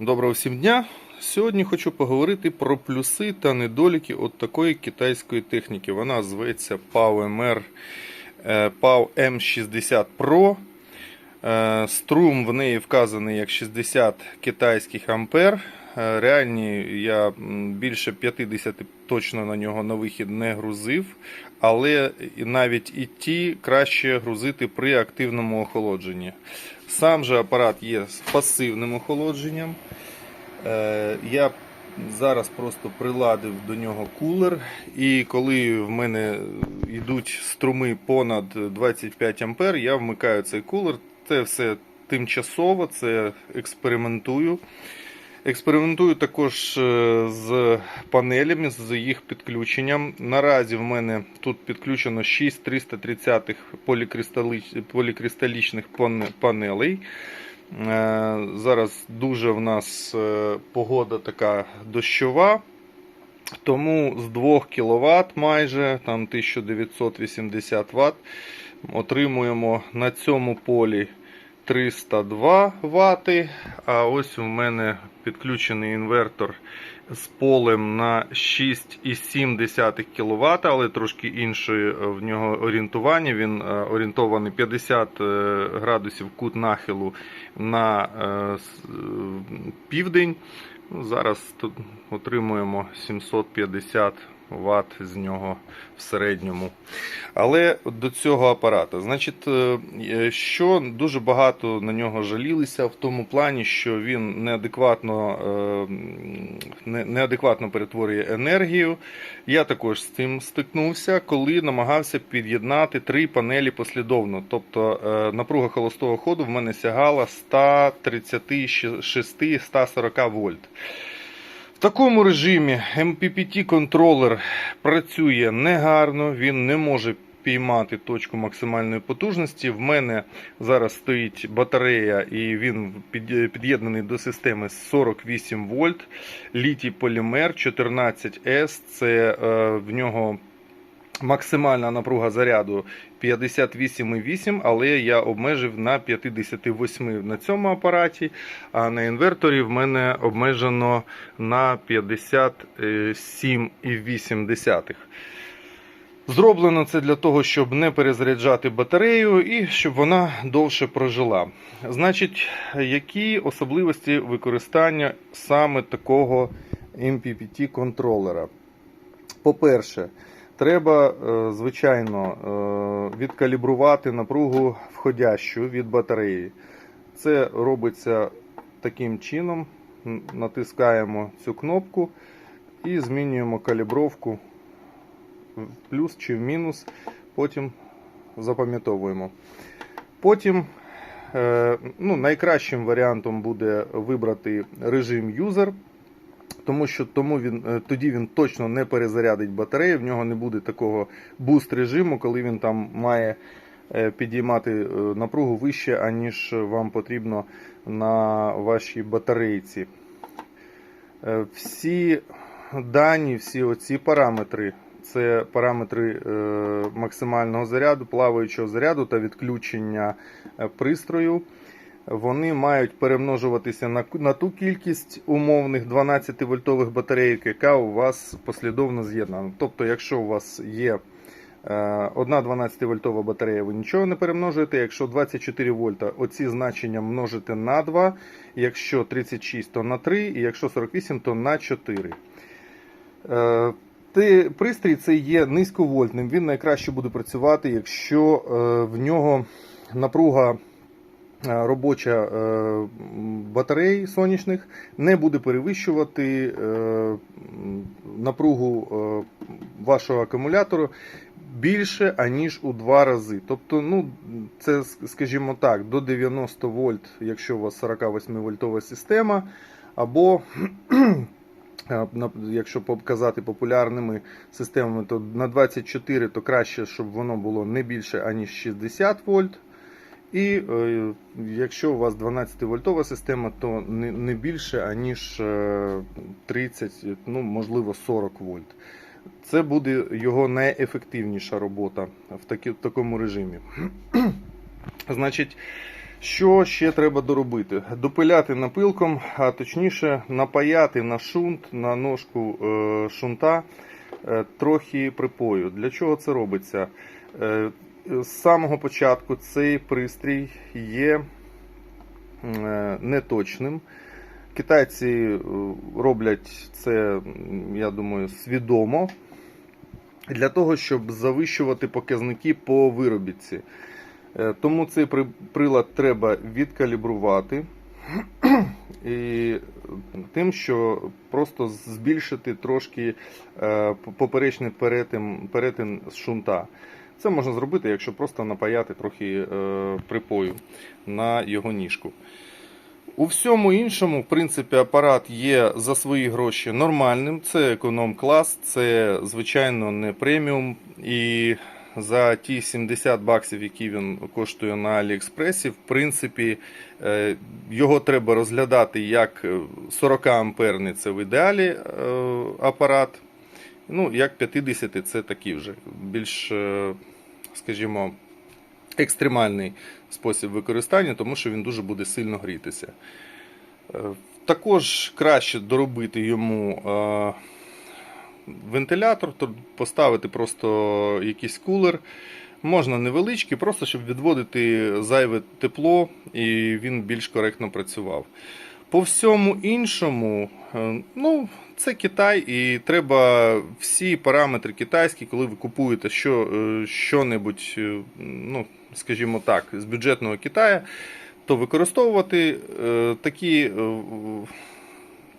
Доброго всім дня! Сьогодні хочу поговорити про плюси та недоліки от такої китайської техніки. Вона зветься PAW-MR PAW M60 Pro. Е, Струм в неї вказаний як 60 китайських ампер. Е, Реальні я більше 50 точно на нього на вихід не грузив, але навіть і ті краще грузити при активному охолодженні. Сам же апарат є з пасивним охолодженням. Е, Я зараз просто приладив до нього кулер, і коли в мене йдуть струми понад 25 А, я вмикаю цей кулер. Це все тимчасово, це експериментую. Експериментую також е, з панелями, з їх підключенням. Наразі в мене тут підключено 6 330 полікристалічних панелей. Е, Зараз дуже в нас е, погода така дощова. Тому з 2 кВт майже там 1980 Вт отримуємо на цьому полі 302 Вт. А ось у мене підключений інвертор з полем на 6,7 кВт, але трошки інше в нього орієнтування. Він е, орієнтований 50 е, градусів кут нахилу на е, е, південь. Ну, Зараз тут отримуємо 750 Вт з нього в середньому. Але до цього апарата. Значить, е, е, що дуже багато на нього жалілися в тому плані, що він неадекватно, е, неадекватно перетворює енергію. Я також з цим стикнувся, коли намагався під'єднати три панелі послідовно. Тобто напруга холостого ходу в мене сягала 136-140 вольт. В такому режимі MPPT контролер працює негарно, він не може піймати точку максимальної потужності. В мене зараз стоїть батарея, і він під'єднаний до системи 48 вольт. Літій полімер 14S. Це е, в нього максимальна напруга заряду 58,8, але я обмежив на 58 на цьому апараті, а на інверторі в мене обмежено на 57,8. Зроблено це для того, щоб не перезаряджати батарею і щоб вона довше прожила. Значить, які особливості використання саме такого MPPT контролера? По-перше, треба, е, звичайно, е, відкалібрувати напругу входящу від батареї. Це робиться таким чином. Натискаємо цю кнопку і змінюємо калібровку в плюс чи в мінус. Потім запам'ятовуємо. Потім е, ну, найкращим варіантом буде вибрати режим юзер тому що тому він, е, тоді він точно не перезарядить батарею, в нього не буде такого буст режиму, коли він там має е, підіймати е, напругу вище, аніж вам потрібно на вашій батарейці. Всі дані, всі оці параметри. Це параметри максимального заряду, плаваючого заряду та відключення пристрою вони мають перемножуватися на, на ту кількість умовних 12 вольтових батарейок, яка у вас послідовно з'єднана. Тобто, якщо у вас є е, одна 12 вольтова батарея, ви нічого не перемножуєте. Якщо 24 вольта, оці значення множите на 2, якщо 36, то на 3, і якщо 48, то на 4. Е, Пристрій цей є низьковольтним. Він найкраще буде працювати, якщо е, в нього напруга робоча е, батарей сонячних не буде перевищувати е, напругу е, вашого акумулятору більше аніж у два рази. Тобто, ну це скажімо так, до 90 вольт, якщо у вас 48 вольтова система, або е, якщо показати популярними системами, то на 24 то краще, щоб воно було не більше аніж 60 вольт. І е, якщо у вас 12 вольтова система, то не, більше аніж е, 30, ну можливо 40 вольт. Це буде його найефективніша робота в, такі, в такому режимі. Значить, Що ще треба доробити? Допиляти напилком, а точніше напаяти на шунт, на ножку е, шунта е, трохи припою. Для чого це робиться? З самого початку цей пристрій є е, неточним. Китайці е, роблять це, я думаю, свідомо для того, щоб завищувати показники по виробітці. Е, Тому цей прилад треба відкалібрувати і тим, що просто збільшити трошки поперечний перетин, перетин шунта. Це можна зробити, якщо просто напаяти трохи е, припою на його ніжку. У всьому іншому, в принципі, апарат є за свої гроші нормальним. Це економ-клас, це, звичайно, не преміум. І за ті 70 баксів, які він коштує на Аліекспресі, в принципі, е, його треба розглядати як 40 амперний це в ідеалі е, апарат. Ну, як 50 це такий вже більш, е, скажімо, екстремальний спосіб використання, тому що він дуже буде сильно грітися. Е, Також краще доробити йому е, вентилятор, то поставити просто якийсь кулер. Можна невеличкий, просто щоб відводити зайве тепло і він більш коректно працював. По всьому іншому, е, ну, це Китай, і треба всі параметри китайські, коли ви купуєте що, е, що-небудь, е, ну, скажімо так, з бюджетного Китаю, то використовувати такі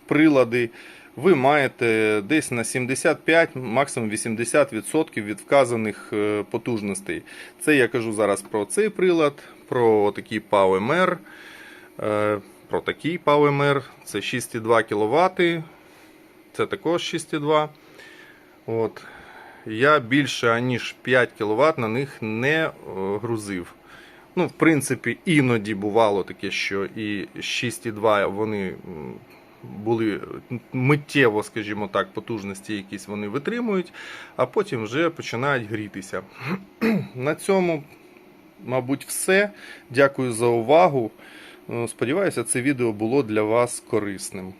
прилади ви маєте десь на 75, максимум 80% від вказаних потужностей. Це я кажу зараз про цей прилад, про такий PowerMR, про такий PowerMR, це 6,2 кВт, це також 6,2. От. Я більше аніж 5 кВт на них не е, грузив. Ну, в принципі, іноді бувало таке, що і 6,2 вони були миттєво, скажімо так, потужності якісь вони витримують, а потім вже починають грітися. На цьому, мабуть, все. Дякую за увагу. Е, Сподіваюся, це відео було для вас корисним.